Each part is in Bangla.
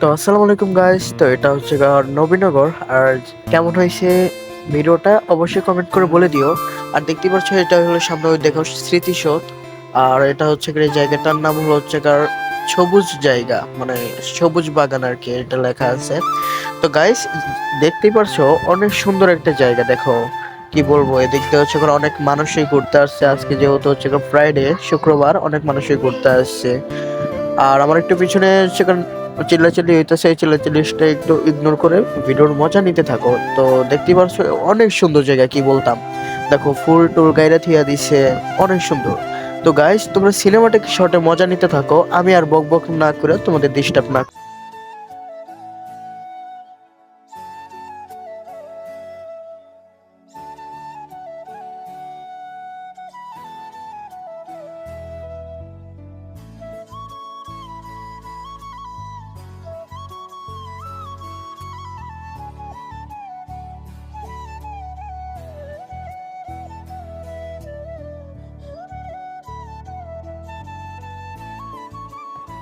তো আসসালামু আলাইকুম গাইস তো এটা হচ্ছে নবীনগর। আর কেমন হয়েছে ভিডিওটা অবশ্যই কমেন্ট করে বলে দিও। আর দেখতে পাচ্ছ, এটা হলো সামনে ওই দেখো স্মৃতিসৌধ। আর এটা হচ্ছে গিয়ে জায়গাটার নাম হলো হচ্ছে কার সবুজ জায়গা মানে সবুজ বাগান আর কি, এটা লেখা আছে। তো গাইস দেখতেই পারছ অনেক সুন্দর একটা জায়গা, দেখো। কি বলব, এদিক দিয়ে হচ্ছে অনেক মানুষই ঘুরতে আসছে। আজকে যেহেতু হচ্ছে ফ্রাইডে শুক্রবার অনেক মানুষই ঘুরতে আসছে। আর আমার একটু পিছনে সেখানে চিল্লাচিল্লি হইতেছে এই চিল্লাচিল্লিটা একটু ইগনোর করে ভিডিওর মজা নিতে থাকো। তো দেখতে পারছ, অনেক সুন্দর জায়গা, কি বলতাম? দেখো, ফুল টুল গাইরা থিয়া দিছে, অনেক সুন্দর। তো গাইস তোমরা সিনেমাটিক শটে মজা নিতে থাকো? আমি আর বক বক না করে তোমাদের ডিস্টার্ব না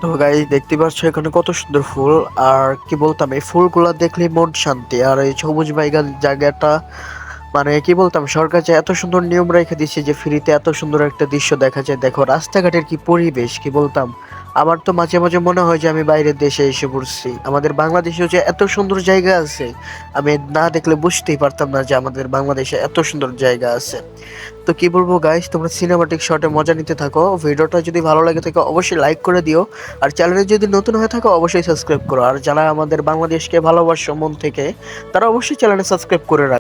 তো গাই দেখতে পাচ্ছ এখানে কত সুন্দর ফুল। আর কি বলতাম, এই ফুলগুলো দেখলে মন শান্তি। আর এই সবুজ বাইগান জায়গাটা মানে কি বলতাম, সরকার যে এত সুন্দর নিয়ম রেখে দিচ্ছে যে ফ্রিতে এত সুন্দর একটা দৃশ্য দেখা যায়। দেখো, রাস্তাঘাটের কি পরিবেশ, কি বলতাম? আমার তো মাঝে মাঝে মনে হয় যে আমি বাইরের দেশে এসে পড়ছি। আমাদের বাংলাদেশেও যে এত সুন্দর জায়গা আছে, আমি না দেখলে বুঝতেই পারতাম না যে আমাদের বাংলাদেশে এত সুন্দর জায়গা আছে। তো কি বলব গাইস তোমরা সিনেমাটিক শটে মজা নিতে থাকো। ভিডিওটা যদি ভালো লাগে থাকে অবশ্যই লাইক করে দিও। আর চ্যানেলে যদি নতুন হয়ে থাকো অবশ্যই সাবস্ক্রাইব করো। আর যারা আমাদের বাংলাদেশকে ভালোবাসো মন থেকে, তারা অবশ্যই চ্যানেলে সাবস্ক্রাইব করে রাখো